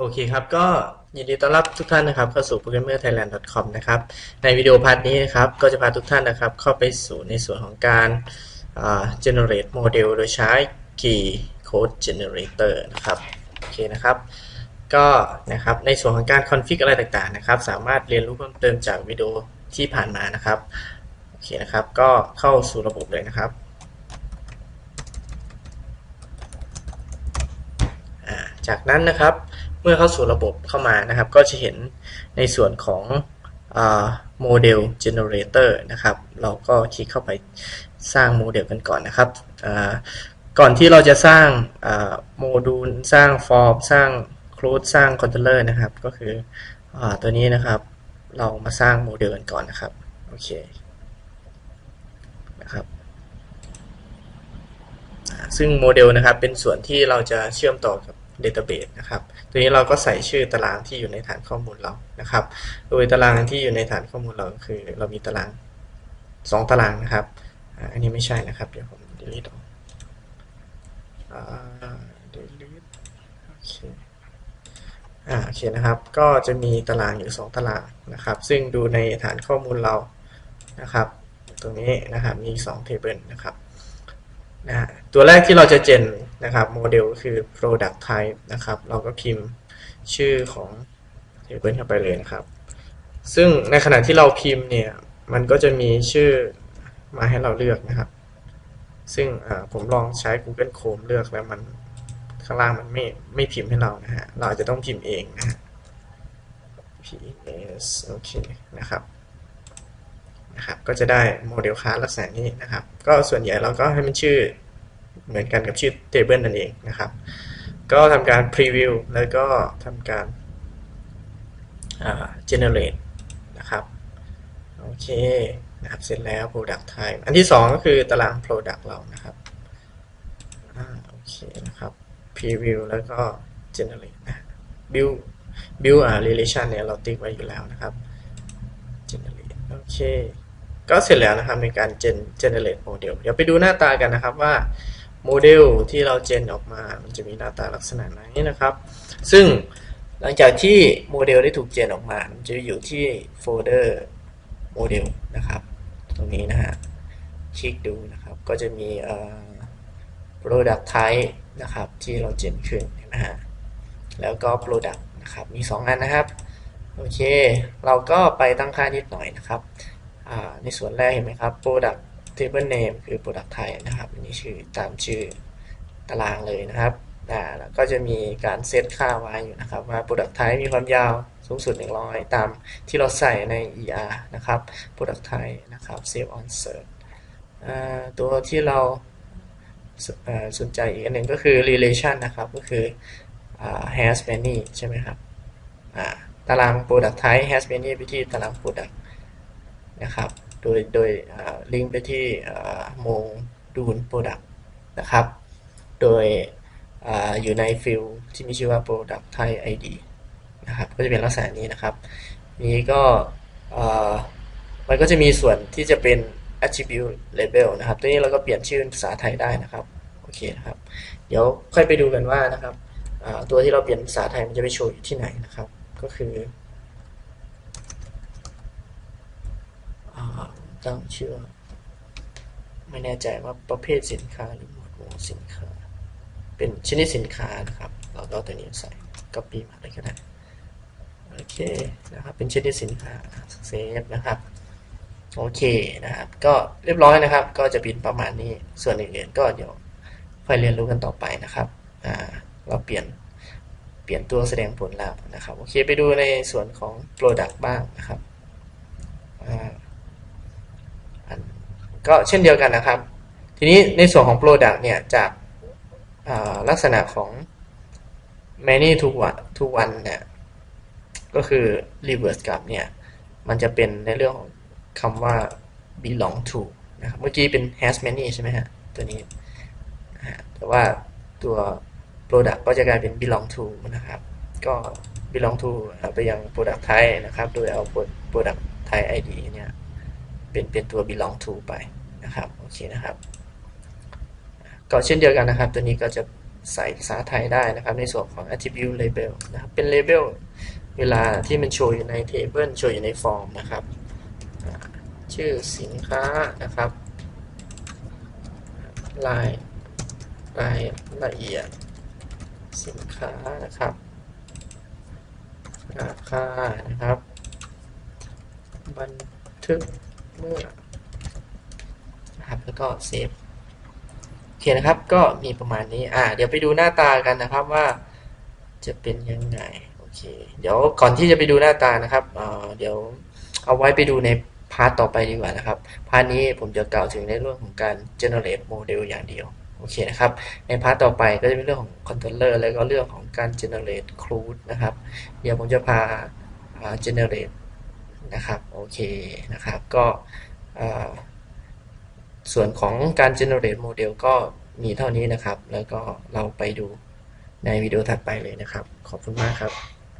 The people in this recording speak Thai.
โอเคครับ ก็ยินดีต้อนรับทุกท่านนะครับเข้าสู่ programmerthailand.com นะครับ ในวิดีโอพาร์ทนี้นะครับ ก็จะพาทุกท่านนะครับ เข้าไปสู่ในส่วนของการ generate model โดยใช้ key code generator นะครับโอเคนะครับ ก็นะครับในส่วนของการ config อะไรต่างๆนะครับ สามารถเรียนรู้เพิ่มเติมจากวิดีโอที่ผ่านมานะครับโอเคนะครับ ก็เข้าสู่ระบบเลยนะครับจากนั้นนะครับ มื่อเข้าสู่ระบบเข้ามานะครับ ก็จะเห็นในส่วนของโมเดล generator นะครับ เราก็คลิกเข้าไปสร้างโมเดลกันก่อนนะครับ ก่อนที่เราจะสร้างโมดูล สร้างฟอร์ม สร้างคลูดสร้างคอนโทรลเลอร์นะครับ ก็คืออตัวนี้นะครับ เรามาสร้างโมเดลกันก่อนนะครับ โอเค นะครับ ซึ่งโมเดลนะครับเป็นส่วนที่เราจะเชื่อมต่อกับ Database นะครับ ตัวนี้เราก็ใส่ชื่อตารางที่อยู่ในฐานข้อมูลเรา นะครับ โดยตารางที่อยู่ในฐานข้อมูลเราคือ เรามีตาราง 2 ตารางนะครับ อันนี้ไม่ใช่นะครับ เดี๋ยวผม delete ออก delete โอเคอ่าโอเคนะครับ ก็จะมีตารางอยู่ 2 ตารางนะครับ ซึ่งดูในฐานข้อมูลเรา นะครับ ตรงนี้นะครับ มี2 table นะครับนะฮะตัวแรกที่เราจะเจน นะครับโมเดลก็คือ product type นะครับ เราก็พิมพ์ชื่อของ table เข้าไปเลยนะครับ ซึ่งในขณะที่เราพิมพ์เนี่ย มันก็จะมีชื่อมาให้เราเลือกนะครับ ซึ่งผมลองใช้ Google Chrome เลือกแล้วมันข้างล่างมันไม่ไม่พิมพ์ให้เรานะฮะ เราอาจจะต้องพิมพ์เองนะฮะ ps โอเคนะครับนะครับ ก็จะได้โมเดลคลาสลักษณะนี้นะครับ ก็ส่วนใหญ่เราก็ให้มันชื่อ เหมือนกันกับชื่อ table นั่นเองนะครับ ก็ทำการ preview แล้วก็ทำการ generate นะครับ โอเคนะครับ เสร็จแล้ว product type อันที่ 2 ก็คือตาราง product เรานะครับโอเคนะครับ preview แล้วก็ generate นะ build build relation เนี่ยเราติ๊กไว้อยู่แล้วนะครับ generate โอเคก็เสร็จแล้วนะครับในการ gen generate model เดี๋ยวไปดูหน้าตากันนะครับว่า โมเดลที่เราเจนออกมา มันจะมีหน้าตาลักษณะไหนนะครับ ซึ่งหลังจากที่โมเดลได้ถูกเจนออกมา มันจะอยู่ที่โฟลเดอร์โมเดลนะครับ ตรงนี้นะฮะ คลิกดูนะครับ ก็จะมี product type นะครับ ที่เราเจนขึ้นนะฮะ แล้วก็ product นะครับ มี 2 อันนะครับ โอเค เราก็ไปตั้งค่านิดหน่อยนะครับ ในส่วนแรกเห็นไหมครับ product table name คือ product type นะครับอันนี้ชื่อตามชื่อตารางเลยนะครับแล้วก็จะมีการเซตค่าไว้อยู่นะครับ ว่า product type มีความยาวสูงสุด 100 ตามที่เราใส่ใน er นะครับ product type นะครับ save on search ตัวที่เราสนใจอีกอันหนึ่งก็คือ relation นะครับ ก็คือ has many ใช่ไหมครับตาราง product type has many ไปที่ตาราง product โดยโดยลิงก์ไปที่โมดูล product นะครับ โดยออยู่ในฟิลที่มีชื่อว่า product type id นะครับก็จะเป็นลักษณะนี้นะครับ นี้ก็มันก็จะมีส่วนที่จะเป็น attribute label นะครับตัวนี้เราก็เปลี่ยนชื่อเป็นภาษาไทยได้นะครับโอเคนะครับ เดี๋ยวค่อยไปดูกันว่านะครับตัวที่เราเปลี่ยนภาษาไทยมันจะไปโชว์อยู่ที่ไหนนะครับ ก็คือ ตั้งชื่อ ไม่แน่ใจว่าประเภทสินค้าหรือหมวดหมู่สินค้า เป็นชนิดสินค้านะครับ เราเอาตัวนี้ใส่ก็ปีมาเลยก็ได้โอเคนะครับ เป็นชนิดสินค้าเซฟนะครับโอเคนะครับ ก็เรียบร้อยนะครับ ก็จะเป็นประมาณนี้ ส่วนอื่นๆก็เดี๋ยวค่อยเรียนรู้กันต่อไปนะครับอ่าเราเปลี่ยนเปลี่ยนตัวแสดงผลแล้วนะครับ โอเค ไปดูในส่วนของ Product บ้างนะครับ ก็เช่นเดียวกันนะครับ ทีนี้ในส่วนของ Product เนี่ยจากลักษณะของ many to one to one เนี่ยก็คือ reverse กลับเนี่ย มันจะเป็นในเรื่องของคำว่า belong to นะครับเมื่อกี้เป็น has many ใช่ไหมฮะ ตัวนี้ แต่ว่าตัว product ก็จะกลายเป็น belong to นะครับ ก็ belong to ไปยัง product type นะครับ โดยเอา product type id เนี่ย เป็นเป็นตัว belong to ไปนะครับโอเคนะครับ ก็เช่นเดียวกันนะครับ ตัวนี้ก็จะใส่ภาษาไทยได้นะครับ ในส่วนของ attribute label นะครับเป็น label เวลาที่มันโชว์อยู่ใน table โชว์อยู่ในฟอร์มนะครับ ชื่อสินค้านะครับรายรายละเอียดสินค้านะครับราคานะครับ บันทึก เมื่อนะครับแล้วก็เซฟโอเคนะครับก็มีประมาณนี้อ่าเดี๋ยวไปดูหน้าตากันนะครับว่าจะเป็นยังไงโอเคเดี๋ยวก่อนที่จะไปดูหน้าตานะครับเอ่อเดี๋ยวเอาไว้ไปดูในพาร์ทต่อไปดีกว่านะครับพาร์ทนี้ผมจะกล่าวถึงในเรื่องของการ generate model อย่างเดียวโอเคนะครับ ในพาร์ทต่อไปก็จะเป็นเรื่องของ controller แล้วก็เรื่องของการ generate crude นะครับ เดี๋ยวผมจะพาอ่า generate นะครับโอเคนะครับก็ส่วนของการ generate model ก็มีเท่านี้นะครับ แล้วก็เราไปดูในวิดีโอถัดไปเลยนะครับ ขอบคุณมากครับ